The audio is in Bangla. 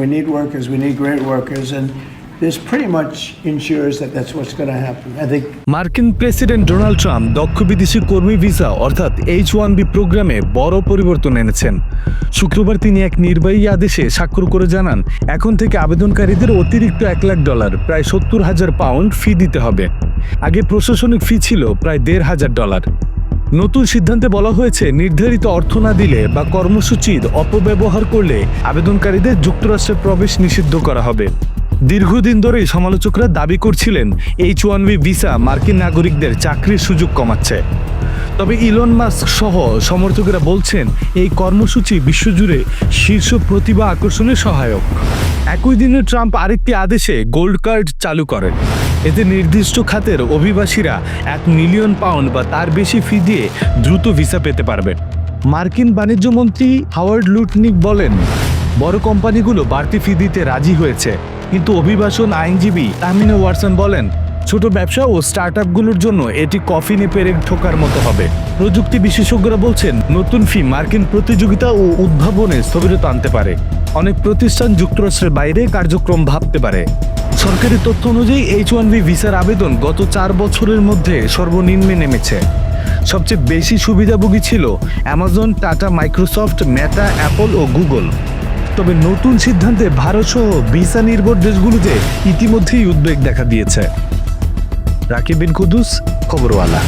We need workers, we need great workers, and this pretty much ensures that that's what's going to happen. I think মার্কিন প্রেসিডেন্ট ডোনাল্ড ট্রাম্প দক্ষ বিদেশি কর্মী ভিসা অর্থাৎ এইচ ওয়ান বি প্রোগ্রামে বড় পরিবর্তন এনেছেন। শুক্রবার তিনি এক নির্বাহী আদেশে স্বাক্ষর করে জানান এখন থেকে আবেদনকারীদের অতিরিক্ত এক লাখ ডলার প্রায় সত্তর হাজার পাউন্ড ফি দিতে হবে। আগে প্রশাসনিক ফি ছিল প্রায় দেড় হাজার ডলার। নতুন সিদ্ধান্তে বলা হয়েছে, নির্ধারিত অর্থ না দিলে বা কর্মসূচির অপব্যবহার করলে আবেদনকারীদের যুক্তরাষ্ট্রে প্রবেশ নিষিদ্ধ করা হবে। দীর্ঘদিন ধরেই সমালোচকরা দাবি করছিলেন, এইচ ওয়ান বি ভিসা মার্কিন নাগরিকদের চাকরির সুযোগ কমাচ্ছে। তবে ইলন মাস্ক সহ সমর্থকেরা বলছেন, এই কর্মসূচি বিশ্বজুড়ে শীর্ষ প্রতিভা আকর্ষণে সহায়ক। একই দিনে ট্রাম্প আরেকটি আদেশে গোল্ড কার্ড চালু করেন। এতে নির্দিষ্ট খাতের অভিবাসীরা এক মিলিয়ন পাউন্ড বা তার বেশি ফি দিয়ে দ্রুত ভিসা পেতে পারবেন। মার্কিন বাণিজ্য মন্ত্রী হাওয়ার্ড লুটনিক বলেন, বড় কোম্পানিগুলো বাড়তি ফি দিতে রাজি হয়েছে, কিন্তু অভিবাসন আইনজীবী তামিনা ওয়াটসন বলেন, ছোট ব্যবসা ও স্টার্ট জন্য এটি কফিনে পেরেক ঠোকার মতো হবে। প্রযুক্তি বিশেষজ্ঞরা বলছেন, নতুন ফি মার্কিন প্রতিযোগিতা ও উদ্ভাবনে স্থবিরতা আনতে পারে। অনেক প্রতিষ্ঠান যুক্তরাষ্ট্রের বাইরে কার্যক্রম ভাবতে পারে। সরকারি তথ্য অনুযায়ী এইচ ওয়ান বি ভিসার আবেদন গত চার বছরের মধ্যে সর্বনিম্নে নেমেছে। সবচেয়ে বেশি সুবিধাভোগী ছিল Amazon, Tata, Microsoft, Meta, Apple ও গুগল। তবে নতুন সিদ্ধান্তে ভারত সহ ভিসা নির্ভর দেশগুলোতে ইতিমধ্যেই উদ্বেগ দেখা দিয়েছে। রাকিব বিন কুদুস খবরওয়ালা।